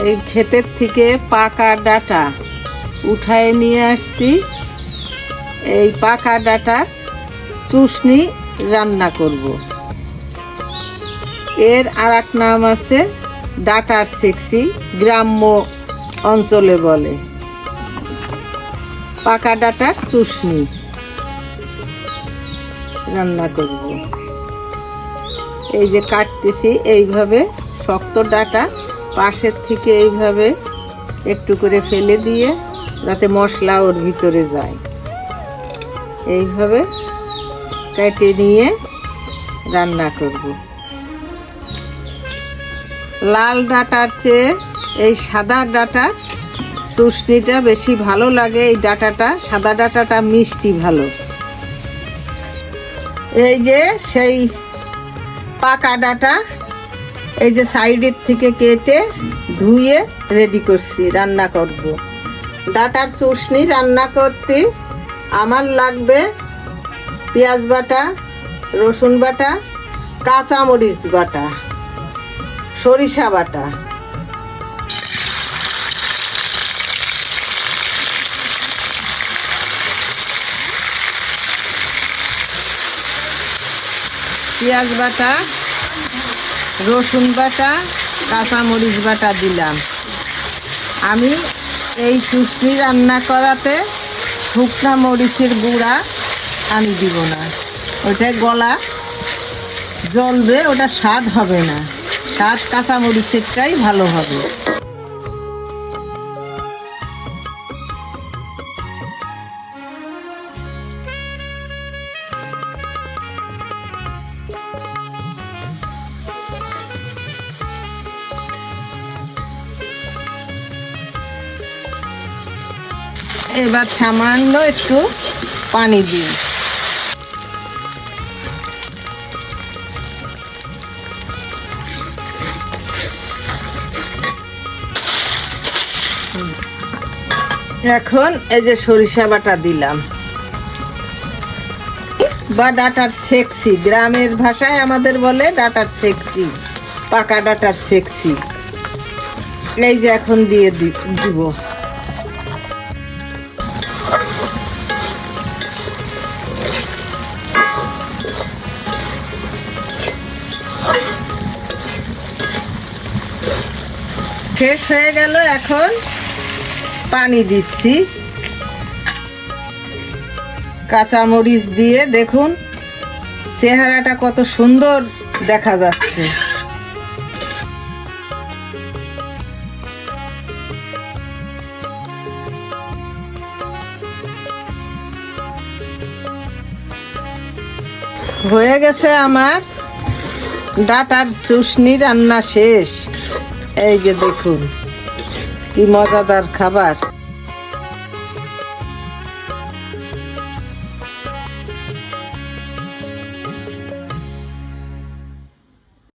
এই ক্ষেতের থেকে পাকা ডাটা উঠায় নিয়ে আসছি। এই পাকা ডাটা চুষনি রান্না করব। এর আর এক নাম আছে ডাটার সেক্সি গ্রাম্য অঞ্চলে বলে। পাকা ডাটার চুষনি রান্না করব। এই যে কাটতেছি, এইভাবে শক্ত ডাটা পাশের থেকে এইভাবে একটু করে ফেলে দিয়ে যাতে মশলা ওর ভিতরে যায়। এইভাবে কেটে নিয়ে রান্না করব। লাল ডাটার চেয়ে এই সাদা ডাটা চুষনিটা বেশি ভালো লাগে, এই ডাটাটা, সাদা ডাটাটা মিষ্টি ভালো। এই যে সেই পাকা ডাটা এই যে সাইডের থেকে কেটে ধুয়ে রেডি করছি, রান্না করব। ডাটার চুষনি রান্না করতে আমার লাগবে পেঁয়াজ বাটা, রসুন বাটা কাঁচা মরিচ বাটা, সরিষা বাটা। পেঁয়াজ বাটা রসুন বাটা, কাঁচামরিচ বাটা দিলাম। আমি এই চুষ্টি রান্না করাতে শুকনা মরিচের গুঁড়া আমি দিব না। ওটা গলা জ্বলবে ওটা স্বাদ হবে না। স্বাদ কাঁচামরিচেরটাই ভালো হবে। এবার সামান্য একটু পানি দিই এখন এই যে সরিষা বাটা দিলাম। বা ডাটার সেক্সি, গ্রামের ভাষায় আমাদের বলে ডাটার সেক্সি, পাকা ডাটার সেক্সি। এই যে এখন দিয়ে দিব। শেষ হয়ে গেল এখন পানি দিচ্ছি। কাঁচা মরিচ দিয়ে দেখুন চেহারাটা কত সুন্দর দেখা যাচ্ছে। হয়ে গেছে আমার ডাটার চুষনি রান্না শেষ। এই যে দেখুন কি মজাদার খাবার।